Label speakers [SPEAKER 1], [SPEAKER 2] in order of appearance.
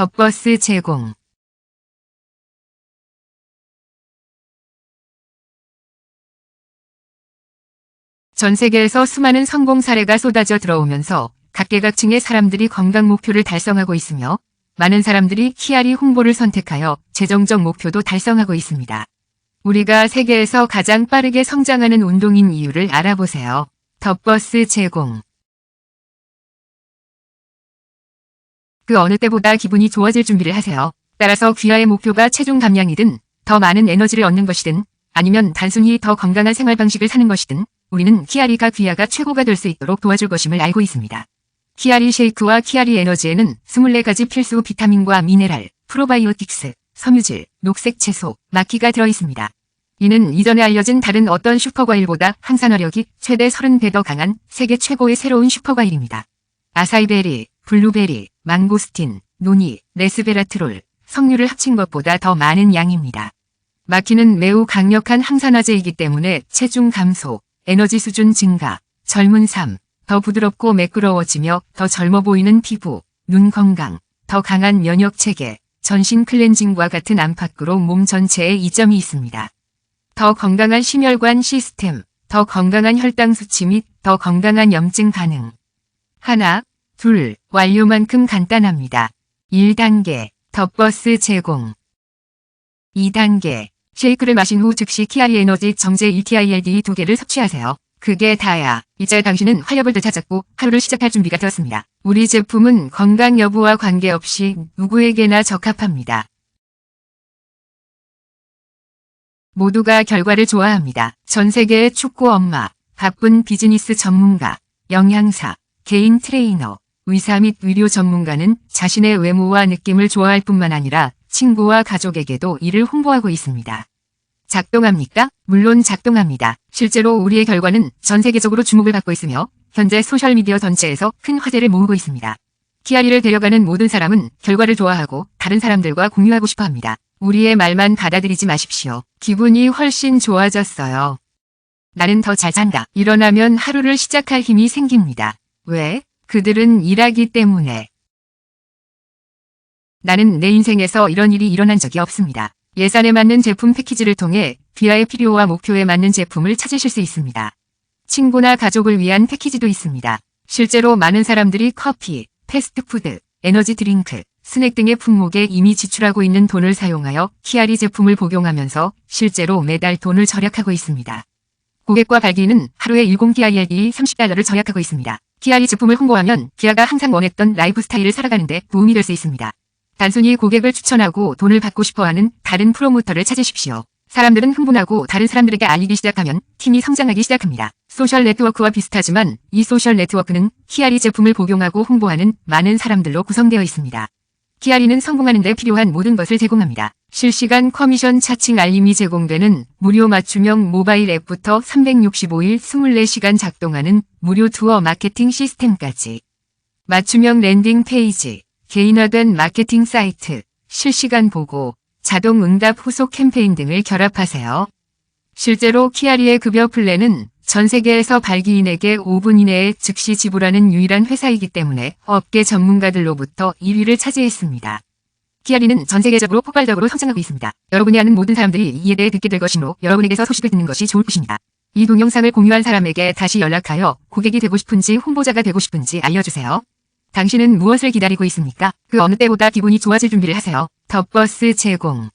[SPEAKER 1] 덧버스 제공 전 세계에서 수많은 성공 사례가 쏟아져 들어오면서 각계각층의 사람들이 건강 목표를 달성하고 있으며 많은 사람들이 키아리 홍보를 선택하여 재정적 목표도 달성하고 있습니다. 우리가 세계에서 가장 빠르게 성장하는 운동인 이유를 알아보세요. 덧버스 제공 그 어느 때보다 기분이 좋아질 준비를 하세요. 따라서 귀하의 목표가 체중 감량이든 더 많은 에너지를 얻는 것이든 아니면 단순히 더 건강한 생활 방식을 사는 것이든 우리는 키아리가 귀하가 최고가 될 수 있도록 도와줄 것임을 알고 있습니다. 키아리 쉐이크와 키아리 에너지에는 24가지 필수 비타민과 미네랄, 프로바이오틱스, 섬유질, 녹색 채소, 마키가 들어있습니다. 이는 이전에 알려진 다른 어떤 슈퍼과일보다 항산화력이 최대 30배 더 강한 세계 최고의 새로운 슈퍼과일입니다. 아사이베리, 블루베리, 망고스틴, 노니, 레스베라트롤, 석류를 합친 것보다 더 많은 양입니다. 마키는 매우 강력한 항산화제이기 때문에 체중 감소, 에너지 수준 증가, 젊은 삶, 더 부드럽고 매끄러워지며 더 젊어 보이는 피부, 눈 건강, 더 강한 면역 체계, 전신 클렌징과 같은 안팎으로 몸 전체에 이점이 있습니다. 더 건강한 심혈관 시스템, 더 건강한 혈당 수치 및 더 건강한 염증 반응. 하나, 둘, 완료만큼 간단합니다. 1단계, 덧버스 제공. 2단계, 쉐이크를 마신 후 즉시 키아리 에너지 정제 ETILD 두 개를 섭취하세요. 그게 다야. 이제 당신은 활력을 되찾았고 하루를 시작할 준비가 되었습니다. 우리 제품은 건강 여부와 관계없이 누구에게나 적합합니다. 모두가 결과를 좋아합니다. 전 세계의 축구 엄마, 바쁜 비즈니스 전문가, 영양사, 개인 트레이너, 의사 및 의료 전문가는 자신의 외모와 느낌을 좋아할 뿐만 아니라 친구와 가족에게도 이를 홍보하고 있습니다. 작동합니까? 물론 작동합니다. 실제로 우리의 결과는 전 세계적으로 주목을 받고 있으며 현재 소셜미디어 전체에서 큰 화제를 모으고 있습니다. 키아리를 데려가는 모든 사람은 결과를 좋아하고 다른 사람들과 공유하고 싶어 합니다. 우리의 말만 받아들이지 마십시오. 기분이 훨씬 좋아졌어요. 나는 더 잘 산다. 일어나면 하루를 시작할 힘이 생깁니다. 왜? 그들은 일하기 때문에. 나는 내 인생에서 이런 일이 일어난 적이 없습니다. 예산에 맞는 제품 패키지를 통해 귀하의 필요와 목표에 맞는 제품을 찾으실 수 있습니다. 친구나 가족을 위한 패키지도 있습니다. 실제로 많은 사람들이 커피, 패스트푸드, 에너지 드링크, 스낵 등의 품목에 이미 지출하고 있는 돈을 사용하여 키아리 제품을 복용하면서 실제로 매달 돈을 절약하고 있습니다. 고객과 발기는 하루에 10기아이엘이 30달러를 절약하고 있습니다. 키아리 제품을 홍보하면 기아가 항상 원했던 라이프 스타일을 살아가는데 도움이 될 수 있습니다. 단순히 고객을 추천하고 돈을 받고 싶어하는 다른 프로모터를 찾으십시오. 사람들은 흥분하고 다른 사람들에게 알리기 시작하면 팀이 성장하기 시작합니다. 소셜 네트워크와 비슷하지만 이 소셜 네트워크는 키아리 제품을 복용하고 홍보하는 많은 사람들로 구성되어 있습니다. 키아리는 성공하는 데 필요한 모든 것을 제공합니다. 실시간 커미션 차칭 알림이 제공되는 무료 맞춤형 모바일 앱부터 365일 24시간 작동하는 무료 투어 마케팅 시스템까지 맞춤형 랜딩 페이지, 개인화된 마케팅 사이트, 실시간 보고, 자동 응답 후속 캠페인 등을 결합하세요. 실제로 키아리의 급여 플랜은 전 세계에서 발기인에게 5분 이내에 즉시 지불하는 유일한 회사이기 때문에 업계 전문가들로부터 1위를 차지했습니다. 키아리는 전 세계적으로 폭발적으로 성장하고 있습니다. 여러분이 아는 모든 사람들이 이에 대해 듣게 될 것이므로 여러분에게서 소식을 듣는 것이 좋을 것입니다. 이 동영상을 공유한 사람에게 다시 연락하여 고객이 되고 싶은지 홍보자가 되고 싶은지 알려주세요. 당신은 무엇을 기다리고 있습니까? 그 어느 때보다 기분이 좋아질 준비를 하세요. 덧버스 제공